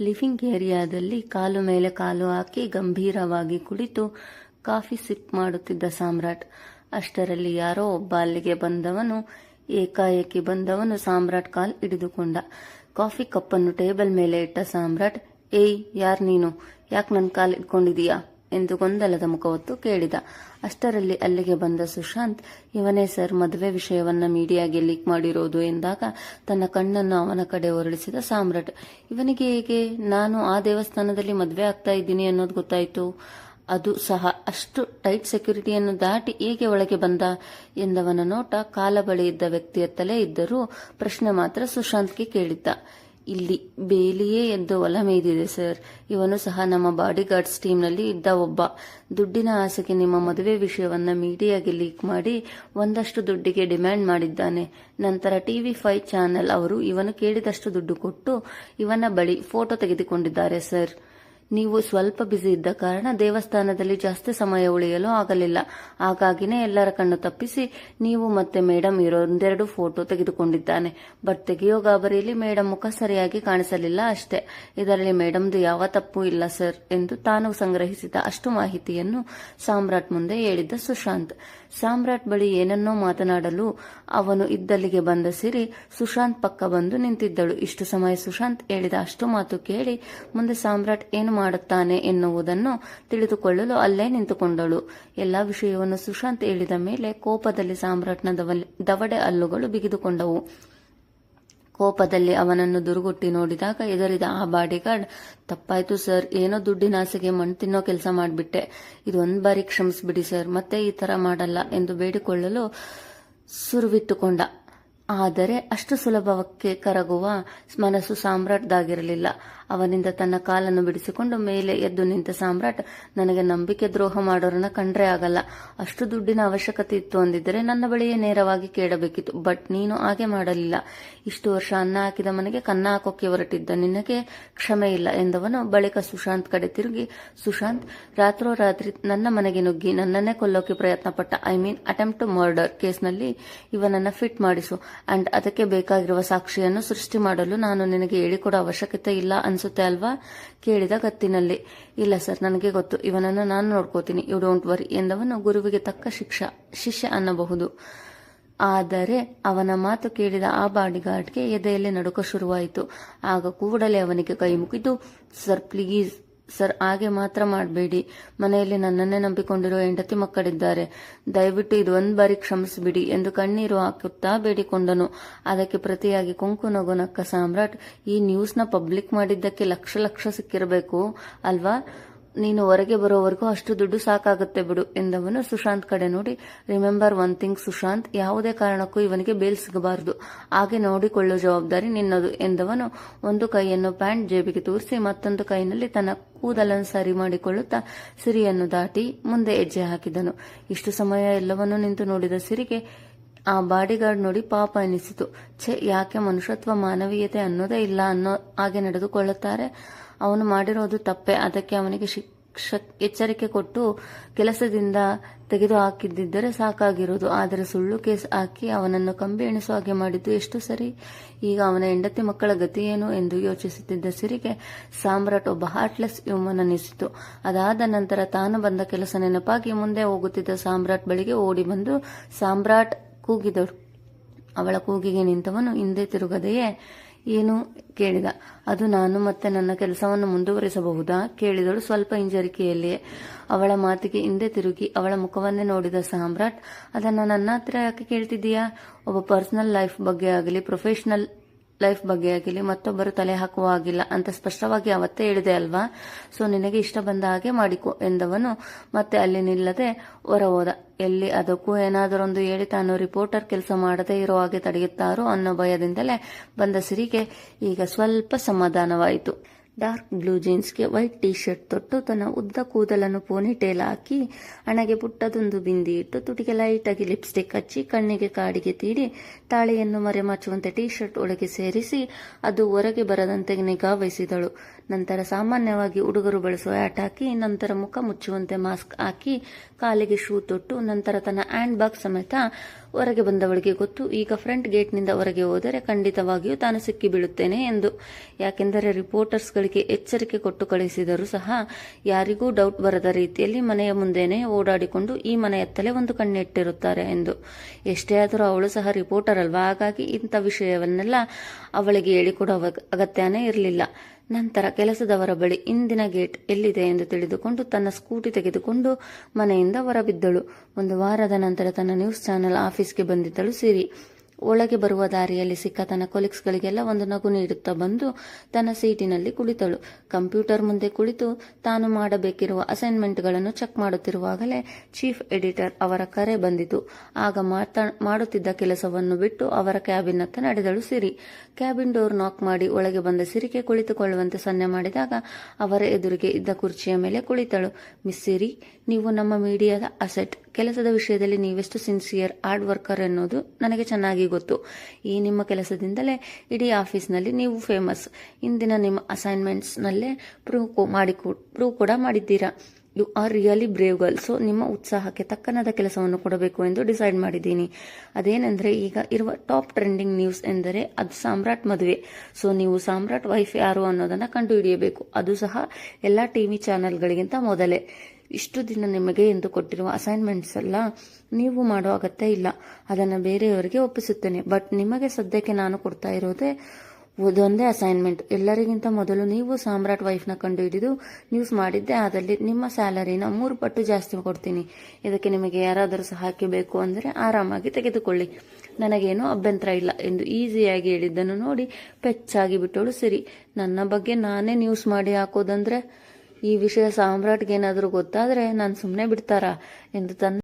Living ಏರಿಯಾದಲ್ಲಿ ಕಾಲು ಮೇಲೆ ಕಾಲು ಹಾಕಿ ಗಂಭೀರವಾಗಿ ಕುಳಿತು ಕಾಫಿ ಸಿಪ್ ಮಾಡುತ್ತಿದ್ದ ಸಾಮ್ರಾಟ್. ಅಷ್ಟರಲ್ಲಿ ಯಾರೋ ಒಬ್ಬ ಅಲ್ಲಿಗೆ ಬಂದವನು, ಏಕಾಏಕಿ ಬಂದವನು ಸಾಮ್ರಾಟ್ ಕಾಲ್ ಹಿಡಿದುಕೊಂಡ. ಕಾಫಿ ಕಪ್ಪನ್ನು ಟೇಬಲ್ ಮೇಲೆ ಇಟ್ಟ ಸಾಮ್ರಾಟ್, ಏಯ್, ಯಾರ್ ನೀನು? ಯಾಕೆ ನನ್ನ ಕಾಲ್ ಇಟ್ಕೊಂಡಿದೀಯಾ ಎಂದು ಗೊಂದಲದ ಮುಖವತ್ತು ಕೇಳಿದ. ಅಷ್ಟರಲ್ಲಿ ಅಲ್ಲಿಗೆ ಬಂದ ಸುಶಾಂತ್, ಇವನೇ ಸರ್, ಮದುವೆ ವಿಷಯವನ್ನ ಮೀಡಿಯಾಗೆ ಲೀಕ್ ಮಾಡಿರೋದು ಎಂದಾಗ ತನ್ನ ಕಣ್ಣನ್ನು ಅವನ ಕಡೆ ಹೊರಳಿಸಿದ ಸಾಮ್ರಾಟ್, ಇವನಿಗೆ ಹೇಗೆ? ನಾನು ಆ ದೇವಸ್ಥಾನದಲ್ಲಿ ಮದುವೆ ಆಗ್ತಾ ಇದ್ದೀನಿ ಅನ್ನೋದು ಗೊತ್ತಾಯಿತು. ಅದು ಸಹ ಅಷ್ಟು ಟೈಟ್ ಸೆಕ್ಯೂರಿಟಿಯನ್ನು ದಾಟಿ ಹೇಗೆ ಒಳಗೆ ಬಂದ? ಎಂದವನ ನೋಟ ಕಾಲ ಬಳಿ ಇದ್ದ ವ್ಯಕ್ತಿಯತ್ತಲೇ ಇದ್ದರೂ ಪ್ರಶ್ನೆ ಮಾತ್ರ ಸುಶಾಂತ್ಗೆ ಕೇಳಿದ್ದ. ಇಲ್ಲಿ ಬೇಲಿಯೇ ಎದ್ದು ಒಲ ಮೇಯ್ದಿದೆ ಸರ್. ಇವನು ಸಹ ನಮ್ಮ ಬಾಡಿಗಾರ್ಡ್ಸ್ ಟೀಮ್ನಲ್ಲಿ ಇದ್ದ ಒಬ್ಬ. ದುಡ್ಡಿನ ಆಸೆಗೆ ನಿಮ್ಮ ಮದುವೆ ವಿಷಯವನ್ನ ಮೀಡಿಯಾಗೆ ಲೀಕ್ ಮಾಡಿ ಒಂದಷ್ಟು ದುಡ್ಡಿಗೆ ಡಿಮ್ಯಾಂಡ್ ಮಾಡಿದ್ದಾನೆ. ನಂತರ ಟಿವಿ ಫೈವ್ ಚಾನೆಲ್ ಅವರು ಇವನು ಕೇಳಿದಷ್ಟು ದುಡ್ಡು ಕೊಟ್ಟು ಇವನ ಬಳಿ ಫೋಟೋ ತೆಗೆದುಕೊಂಡಿದ್ದಾರೆ, ಸರ್. ನೀವು ಸ್ವಲ್ಪ ಬ್ಯುಸಿ ಇದ್ದ ಕಾರಣ ದೇವಸ್ಥಾನದಲ್ಲಿ ಜಾಸ್ತಿ ಸಮಯ ಉಳಿಯಲು ಆಗಲಿಲ್ಲ. ಹಾಗಾಗಿನೇ ಎಲ್ಲರ ಕಣ್ಣು ತಪ್ಪಿಸಿ ನೀವು ಮತ್ತೆ ಮೇಡಮ್ ಇರೋ ಒಂದೆರಡು ಫೋಟೋ ತೆಗೆದುಕೊಂಡಿದ್ದಾನೆ. ಬಟ್ ತೆಗೆಯೋ ಗಾಬರಿಯಲ್ಲಿ ಮೇಡಮ್ ಮುಖ ಸರಿಯಾಗಿ ಕಾಣಿಸಲಿಲ್ಲ ಅಷ್ಟೇ. ಇದರಲ್ಲಿ ಮೇಡಮ್ದು ಯಾವ ತಪ್ಪು ಇಲ್ಲ ಸರ್ ಎಂದು ತಾನು ಸಂಗ್ರಹಿಸಿದ ಅಷ್ಟು ಮಾಹಿತಿಯನ್ನು ಸಾಮ್ರಾಟ್ ಮುಂದೆ ಹೇಳಿದ್ದ ಸುಶಾಂತ್. ಸಾಮ್ರಾಟ್ ಬಳಿ ಏನನ್ನೋ ಮಾತನಾಡಲು ಅವನು ಇದ್ದಲ್ಲಿಗೆ ಬಂದ ಸಿರಿ ಸುಶಾಂತ್ ಪಕ್ಕ ಬಂದು ನಿಂತಿದ್ದಳು. ಇಷ್ಟು ಸಮಯ ಸುಶಾಂತ್ ಹೇಳಿದ ಅಷ್ಟು ಮಾತು ಕೇಳಿ ಮುಂದೆ ಸಾಮ್ರಾಟ್ ಏನು ಮಾಡುತ್ತಾನೆ ಎನ್ನುವುದನ್ನು ತಿಳಿದುಕೊಳ್ಳಲು ಅಲ್ಲೇ ನಿಂತುಕೊಂಡಳು. ಎಲ್ಲ ವಿಷಯವನ್ನು ಸುಶಾಂತ್ ಹೇಳಿದ ಮೇಲೆ ಕೋಪದಲ್ಲಿ ಸಾಮ್ರಾಟ್ನ ದವಡೆ ಹಲ್ಲುಗಳು ಬಿಗಿದುಕೊಂಡವು. ಕೋಪದಲ್ಲಿ ಅವನನ್ನು ದುರುಗುಟ್ಟಿ ನೋಡಿದಾಗ ಎದುರಿದ ಆ ಬಾಡಿಗಾರ್ಡ್, ತಪ್ಪಾಯ್ತು ಸರ್, ಏನೋ ದುಡ್ಡಿನ ಆಸೆಗೆ ಮಣ್ಣು ತಿನ್ನೋ ಕೆಲಸ ಮಾಡಿಬಿಟ್ಟೆ. ಇದೊಂದು ಬಾರಿ ಕ್ಷಮಿಸ್ಬಿಡಿ ಸರ್, ಮತ್ತೆ ಈ ತರ ಮಾಡಲ್ಲ ಎಂದು ಬೇಡಿಕೊಳ್ಳಲು ಸುರುವಿಟ್ಟುಕೊಂಡ. ಆದರೆ ಅಷ್ಟು ಸುಲಭಕ್ಕೆ ಕರಗುವ ಮನಸ್ಸು ಸಾಮ್ರಾಟ್ದಾಗಿರಲಿಲ್ಲ. ಅವನಿಂದ ತನ್ನ ಕಾಲನ್ನು ಬಿಡಿಸಿಕೊಂಡು ಮೇಲೆ ಎದ್ದು ನಿಂತ ಸಾಮ್ರಾಟ್, ನನಗೆ ನಂಬಿಕೆ ದ್ರೋಹ ಮಾಡೋರನ್ನ ಕಂಡ್ರೆ ಆಗಲ್ಲ. ಅಷ್ಟು ದುಡ್ಡಿನ ಅವಶ್ಯಕತೆ ಇತ್ತು ಅಂದಿದ್ದರೆ ನನ್ನ ಬಳಿಯೇ ನೇರವಾಗಿ ಕೇಳಬೇಕಿತ್ತು. ಬಟ್ ನೀನು ಹಾಗೆ ಮಾಡಲಿಲ್ಲ. ಇಷ್ಟು ವರ್ಷ ಅನ್ನ ಹಾಕಿದ ಮನೆಗೆ ಕನ್ನ ಹಾಕೋಕೆ ಹೊರಟಿದ್ದ ನಿನಗೆ ಕ್ಷಮೆ ಇಲ್ಲ ಎಂದವನು ಬಳಿಕ ಸುಶಾಂತ್ ಕಡೆ ತಿರುಗಿ, ಸುಶಾಂತ್, ರಾತ್ರೋರಾತ್ರಿ ನನ್ನ ಮನೆಗೆ ನುಗ್ಗಿ, ನನ್ನನ್ನೇ ಕೊಲ್ಲೋಕೆ ಪ್ರಯತ್ನ ಪಟ್ಟ ಐ ಮೀನ್ ಅಟೆಂಪ್ಟ್ ಮರ್ಡರ್ ಕೇಸ್ನಲ್ಲಿ ಇವನನ್ನ ಫಿಟ್ ಮಾಡಿಸು. ಅಂಡ್ ಅದಕ್ಕೆ ಬೇಕಾಗಿರುವ ಸಾಕ್ಷಿಯನ್ನು ಸೃಷ್ಟಿ ಮಾಡಲು ನಾನು ನಿನಗೆ ಹೇಳಿಕೊಡೋ ಅವಶ್ಯಕತೆ ಇಲ್ಲ ಅನ್ಸುತ್ತೆ ಅಲ್ವಾ? ಕೇಳಿದ ಕತ್ತಿನಲ್ಲಿ ಇಲ್ಲ ಸರ್, ನನಗೆ ಗೊತ್ತು. ಇವನನ್ನು ನಾನು ನೋಡ್ಕೋತೀನಿ. ಯು ಡೋಂಟ್ ವರಿ ಎಂದವನು ಗುರುವಿಗೆ ತಕ್ಕ ಶಿಕ್ಷ, ಶಿಷ್ಯ ಅನ್ನಬಹುದು. ಆದರೆ ಅವನ ಮಾತು ಕೇಳಿದ ಆ ಬಾಡಿಗಾರ್ಡ್ಗೆ ಎದೆಯಲ್ಲಿ ನಡುಕ ಶುರುವಾಯಿತು. ಆಗ ಕೂಡಲೇ ಅವನಿಗೆ ಕೈ ಮುಗಿದು, ಸರ್ ಪ್ಲೀಸ್ ಸರ್, ಹಾಗೆ ಮಾತ್ರ ಮಾಡಬೇಡಿ. ಮನೆಯಲ್ಲಿ ನನ್ನನ್ನೇ ನಂಬಿಕೊಂಡಿರೋ ಹೆಂಡತಿ ಮಕ್ಕಳಿದ್ದಾರೆ. ದಯವಿಟ್ಟು ಇದು ಒಂದ್ ಬಾರಿ ಕ್ಷಮಿಸಿಬಿಡಿ ಎಂದು ಕಣ್ಣೀರು ಹಾಕುತ್ತಾ ಬೇಡಿಕೊಂಡನು. ಅದಕ್ಕೆ ಪ್ರತಿಯಾಗಿ ಕುಂಕು ನಗು ಸಾಮ್ರಾಟ್ ಈ ನ್ಯೂಸ್ನ ಪಬ್ಲಿಕ್ ಮಾಡಿದ್ದಕ್ಕೆ ಲಕ್ಷ ಲಕ್ಷ ಸಿಕ್ಕಿರಬೇಕು, ಅಲ್ವಾ? ನೀನು ಹೊರಗೆ ಬರೋವರೆಗೂ ಅಷ್ಟು ದುಡ್ಡು ಸಾಕಾಗುತ್ತೆ ಬಿಡು ಎಂದವನು ಸುಶಾಂತ್ ಕಡೆ ನೋಡಿ ರಿಮೆಂಬರ್ ಒನ್ ಥಿಂಗ್ ಸುಶಾಂತ್. ಯಾವುದೇ ಕಾರಣಕ್ಕೂ ಇವನಿಗೆ ಬೇಲ್ ಸಿಗಬಾರದು. ಹಾಗೆ ನೋಡಿಕೊಳ್ಳುವ ಜವಾಬ್ದಾರಿ ನಿನ್ನದು, ಎಂದವನು ಒಂದು ಕೈಯನ್ನು ಪ್ಯಾಂಟ್ ಜೇಬಿಗೆ ತೋರಿಸಿ ಮತ್ತೊಂದು ಕೈನಲ್ಲಿ ತನ್ನ ಕೂದಲನ್ನು ಸರಿ ಮಾಡಿಕೊಳ್ಳುತ್ತಾ ಸಿರಿಯನ್ನು ದಾಟಿ ಮುಂದೆ ಹೆಜ್ಜೆ ಹಾಕಿದನು. ಇಷ್ಟು ಸಮಯ ಎಲ್ಲವನ್ನೂ ನಿಂತು ನೋಡಿದ ಸಿರಿಗೆ ಆ ಬಾಡಿಗಾರ್ಡ್ ನೋಡಿ ಪಾಪ ಎನಿಸಿತು. ಛೆ, ಯಾಕೆ ಮನುಷ್ಯತ್ವ ಮಾನವೀಯತೆ ಅನ್ನೋದೇ ಇಲ್ಲ ಅನ್ನೋ ಹಾಗೆ ನಡೆದುಕೊಳ್ಳುತ್ತಾರೆ. ಅವನು ಮಾಡಿರೋದು ತಪ್ಪೆ. ಅದಕ್ಕೆ ಅವನಿಗೆ ಶಿಕ್ಷ ಎಚ್ಚರಿಕೆ ಕೊಟ್ಟು ಕೆಲಸದಿಂದ ತೆಗೆದು ಹಾಕಿದ್ದಿದ್ದರೆ ಸಾಕಾಗಿರೋದು ಆದರೆ ಸುಳ್ಳು ಕೇಸ್ ಹಾಕಿ ಅವನನ್ನು ಕಂಬಿ ಎಣಿಸುವ ಹಾಗೆ ಮಾಡಿದ್ದು ಎಷ್ಟು ಸರಿ? ಈಗ ಅವನ ಹೆಂಡತಿ ಮಕ್ಕಳ ಗತಿ ಏನು ಎಂದು ಯೋಚಿಸುತ್ತಿದ್ದ ಸಿರಿಗೆ ಸಾಮ್ರಾಟ್ ಒಬ್ಬ ಹಾರ್ಟ್ಲೆಸ್ ಹ್ಯೂಮನ್ ಅನ್ನಿಸಿತು. ಅದಾದ ನಂತರ ತಾನು ಬಂದ ಕೆಲಸ ನೆನಪಾಗಿ ಮುಂದೆ ಹೋಗುತ್ತಿದ್ದ ಸಾಮ್ರಾಟ್ ಬಳಿಗೆ ಓಡಿ ಬಂದು ಸಾಮ್ರಾಟ್ ಕೂಗಿದಳು. ಅವಳ ಕೂಗಿಗೆ ನಿಂತವನು ಹಿಂದೆ ತಿರುಗದೆಯೇ ಏನು ಕೇಳಿದ? ಅದು ನಾನು ಮತ್ತೆ ನನ್ನ ಕೆಲಸವನ್ನು ಮುಂದುವರಿಸಬಹುದಾ? ಕೇಳಿದಳು ಸ್ವಲ್ಪ ಹಿಂಜರಿಕೆಯಲ್ಲಿಯೇ ಅವಳ ಮಾತಿಗೆ ಹಿಂದೆ ತಿರುಗಿ ಅವಳ ಮುಖವನ್ನೇ ನೋಡಿದ ಸಾಮ್ರಾಟ್, ಅದನ್ನ ನನ್ನ ಹತ್ರ ಯಾಕೆ ಕೇಳ್ತಿದ್ದೀಯಾ? ಒಬ್ಬ ಪರ್ಸನಲ್ ಲೈಫ್ ಬಗ್ಗೆ ಆಗಲಿ ಪ್ರೊಫೆಷನಲ್ ಲೈಫ್ ಬಗ್ಗೆ ಆಗಿರ್ಲಿ, ಮತ್ತೊಬ್ಬರು ತಲೆ ಹಾಕುವ ಆಗಿಲ್ಲ ಅಂತ ಸ್ಪಷ್ಟವಾಗಿ ಅವತ್ತೇ ಹೇಳಿದೆ ಅಲ್ವಾ? ಸೊ ನಿನಗೆ ಇಷ್ಟ ಬಂದ ಹಾಗೆ ಮಾಡಿಕೊ ಎಂದವನು ಮತ್ತೆ ಅಲ್ಲಿ ನಿಲ್ಲದೆ ಹೊರ ಹೋದ ಎಲ್ಲಿ ಅದಕ್ಕೂ ಏನಾದರೊಂದು ಹೇಳಿ ತಾನು ರಿಪೋರ್ಟರ್ ಕೆಲಸ ಮಾಡದೇ ಇರೋ ಹಾಗೆ ತಡೆಯುತ್ತಾರೋ ಅನ್ನೋ ಭಯದಿಂದಲೇ ಬಂದ ಸಿರಿಗೆ ಈಗ ಸ್ವಲ್ಪ ಸಮಾಧಾನವಾಯಿತು. ಡಾರ್ಕ್ ಬ್ಲೂ ಜೀನ್ಸ್ಗೆ ವೈಟ್ ಟೀ ಶರ್ಟ್ ತೊಟ್ಟು ತನ್ನ ಉದ್ದ ಕೂದಲನ್ನು ಪೋನಿಟೇಲ್ ಹಾಕಿ ಹಣೆಗೆ ಪುಟ್ಟದೊಂದು ಬಿಂದಿ ಇಟ್ಟು ತುಟಿಗೆ ಲೈಟಾಗಿ ಲಿಪ್ಸ್ಟಿಕ್ ಹಚ್ಚಿ ಕಣ್ಣಿಗೆ ಕಾಡಿಗೆ ತೀಡಿ ತಾಳೆಯನ್ನು ಮರೆಮಾಚುವಂತೆ ಟೀ ಶರ್ಟ್ ಒಳಗೆ ಸೇರಿಸಿ ಅದು ಹೊರಗೆ ಬರದಂತೆ ನಿಗಾ ವಹಿಸಿದಳು ನಂತರ ಸಾಮಾನ್ಯವಾಗಿ ಹುಡುಗರು ಬಳಸುವ ಹ್ಯಾಟ್ ಹಾಕಿ, ನಂತರ ಮುಖ ಮುಚ್ಚುವಂತೆ ಮಾಸ್ಕ್ ಹಾಕಿ, ಕಾಲಿಗೆ ಶೂ ತೊಟ್ಟು, ನಂತರ ತನ್ನ ಹ್ಯಾಂಡ್ ಬ್ಯಾಗ್ ಸಮೇತ ಹೊರಗೆ ಬಂದವಳಿಗೆ ಗೊತ್ತು, ಈಗ ಫ್ರಂಟ್ ಗೇಟ್ನಿಂದ ಹೊರಗೆ ಹೋದರೆ ಖಂಡಿತವಾಗಿಯೂ ತಾನು ಸಿಕ್ಕಿ ಬೀಳುತ್ತೇನೆ ಎಂದು. ಯಾಕೆಂದರೆ ರಿಪೋರ್ಟರ್ಸ್ಗಳಿಗೆ ಎಚ್ಚರಿಕೆ ಕೊಟ್ಟು ಕಳಿಸಿದರೂ ಸಹ ಯಾರಿಗೂ ಡೌಟ್ ಬರದ ರೀತಿಯಲ್ಲಿ ಮನೆಯ ಮುಂದೆನೆ ಓಡಾಡಿಕೊಂಡು ಈ ಮನೆಯತ್ತಲೇ ಒಂದು ಕಣ್ಣಿಟ್ಟಿರುತ್ತಾರೆ ಎಂದು. ಎಷ್ಟೇ ಆದರೂ ಅವಳು ಸಹ ರಿಪೋರ್ಟರ್ ಅಲ್ವಾ? ಹಾಗಾಗಿ ಇಂಥ ವಿಷಯವನ್ನೆಲ್ಲ ಅವಳಿಗೆ ಹೇಳಿಕೊಡೋ ಅಗತ್ಯನೇ ಇರಲಿಲ್ಲ. ನಂತರ ಕೆಲಸದವರ ಬಳಿ ಇಂದಿನ ಗೇಟ್ ಎಲ್ಲಿದೆ ಎಂದು ತಿಳಿದುಕೊಂಡು ತನ್ನ ಸ್ಕೂಟಿ ತೆಗೆದುಕೊಂಡು ಮನೆಯಿಂದ ಹೊರಬಿದ್ದಳು. ಒಂದು ವಾರದ ನಂತರ ತನ್ನ ನ್ಯೂಸ್ ಚಾನೆಲ್ ಆಫೀಸ್ಗೆ ಬಂದಿದ್ದಳು ಸಿರಿ. ಒಳಗೆ ಬರುವ ದಾರಿಯಲ್ಲಿ ಸಿಕ್ಕ ತನ್ನ ಕೊಲೀಗ್ಸ್ಗಳಿಗೆಲ್ಲ ಒಂದು ನಗು ನೀಡುತ್ತಾ ಬಂದು ತನ್ನ ಸೀಟಿನಲ್ಲಿ ಕುಳಿತಳು. ಕಂಪ್ಯೂಟರ್ ಮುಂದೆ ಕುಳಿತು ತಾನು ಮಾಡಬೇಕಿರುವ ಅಸೈನ್ಮೆಂಟ್ಗಳನ್ನು ಚೆಕ್ ಮಾಡುತ್ತಿರುವಾಗಲೇ ಚೀಫ್ ಎಡಿಟರ್ ಅವರ ಕರೆ ಬಂದಿತು. ಆಗ ಮಾತಾ, ಮಾಡುತ್ತಿದ್ದ ಕೆಲಸವನ್ನು ಬಿಟ್ಟು ಅವರ ಕ್ಯಾಬಿನ್ ಹತ್ತ ನಡೆದಳು ಸಿರಿ. ಕ್ಯಾಬಿನ್ ಡೋರ್ ನಾಕ್ ಮಾಡಿ ಒಳಗೆ ಬಂದ ಸಿರಿಗೆ ಕುಳಿತುಕೊಳ್ಳುವಂತೆ ಸನ್ನೆ ಮಾಡಿದಾಗ ಅವರ ಎದುರಿಗೆ ಇದ್ದ ಕುರ್ಚಿಯ ಮೇಲೆ ಕುಳಿತಳು. ಮಿಸ್ ಸಿರಿ, ನೀವು ನಮ್ಮ ಮೀಡಿಯಾದ ಅಸೆಟ್ ಕೆಲಸದ ವಿಷಯದಲ್ಲಿ ನೀವೆಷ್ಟು ಸಿನ್ಸಿಯರ್ ಹಾರ್ಡ್ ವರ್ಕರ್ ಅನ್ನೋದು ನನಗೆ ಚೆನ್ನಾಗಿ ಗೊತ್ತು. ಈ ನಿಮ್ಮ ಕೆಲಸದಿಂದಲೇ ಇಡೀ ಆಫೀಸ್ನಲ್ಲಿ ನೀವು ಫೇಮಸ್ ಇಂದಿನ ನಿಮ್ಮ ಅಸೈನ್ಮೆಂಟ್ಸ್ನಲ್ಲೇ ಪ್ರೂವ್ ಮಾಡಿ ಪ್ರೂವ್ ಕೂಡ ಮಾಡಿದ್ದೀರಾ? You are really brave girl so ನಿಮ್ಮ ಉತ್ಸಾಹಕ್ಕೆ ತಕ್ಕನಾದ ಕೆಲಸವನ್ನು ಕೊಡಬೇಕು ಎಂದು ಡಿಸೈಡ್ ಮಾಡಿದ್ದೀನಿ. ಅದೇನೆಂದರೆ ಈಗ ಇರುವ ಟಾಪ್ ಟ್ರೆಂಡಿಂಗ್ ನ್ಯೂಸ್ ಎಂದರೆ ಅದು ಸಾಮ್ರಾಟ್ ಮದುವೆ. ಸೊ ನೀವು ಸಾಮ್ರಾಟ್ ವೈಫ್ ಯಾರು ಅನ್ನೋದನ್ನು ಕಂಡುಹಿಡಿಯಬೇಕು ಅದು ಸಹ ಎಲ್ಲ ಟಿ ವಿ ಚಾನೆಲ್ಗಳಿಗಿಂತ ಮೊದಲೇ. ಇಷ್ಟು ದಿನ ನಿಮಗೆ ಎಂದು ಕೊಟ್ಟಿರುವ ಅಸೈನ್ಮೆಂಟ್ಸ್ ಎಲ್ಲ ನೀವು ಮಾಡೋ ಅಗತ್ಯ ಇಲ್ಲ. ಅದನ್ನು ಬೇರೆಯವರಿಗೆ ಒಪ್ಪಿಸುತ್ತೇನೆ. ಬಟ್ ನಿಮಗೆ ಸದ್ಯಕ್ಕೆ ನಾನು ಕೊಡ್ತಾ ಇರೋದೇ ಒಂದೊಂದೇ ಅಸೈನ್ಮೆಂಟ್ ಎಲ್ಲರಿಗಿಂತ ಮೊದಲು ನೀವು ಸಾಮ್ರಾಟ್ ವೈಫ್ನ ಕಂಡುಹಿಡಿದು ನ್ಯೂಸ್ ಮಾಡಿದ್ದೆ. ಆದಲ್ಲಿ ನಿಮ್ಮ ಸ್ಯಾಲರಿನ ಮೂರು ಪಟ್ಟು ಜಾಸ್ತಿ ಕೊಡ್ತೀನಿ. ಇದಕ್ಕೆ ನಿಮಗೆ ಯಾರಾದರೂ ಸಹಾಯಕ್ಕೆ ಬೇಕು ಅಂದರೆ ಆರಾಮಾಗಿ ತೆಗೆದುಕೊಳ್ಳಿ. ನನಗೇನು ಅಭ್ಯಂತರ ಇಲ್ಲ ಎಂದು ಈಸಿಯಾಗಿ ಹೇಳಿದ್ದನ್ನು ನೋಡಿ ಪೆಚ್ಚಾಗಿ ಬಿಟ್ಟಳು ಸಿರಿ. ನನ್ನ ಬಗ್ಗೆ ನಾನೇ ನ್ಯೂಸ್ ಮಾಡಿ ಹಾಕೋದಂದ್ರೆ ಈ ವಿಷಯ ಸಾಮ್ರಾಟ್ಗೆ ಏನಾದರೂ ಗೊತ್ತಾದರೆ ನಾನು ಸುಮ್ಮನೆ ಬಿಡ್ತಾರಾ? ಎಂದು ತನ್ನ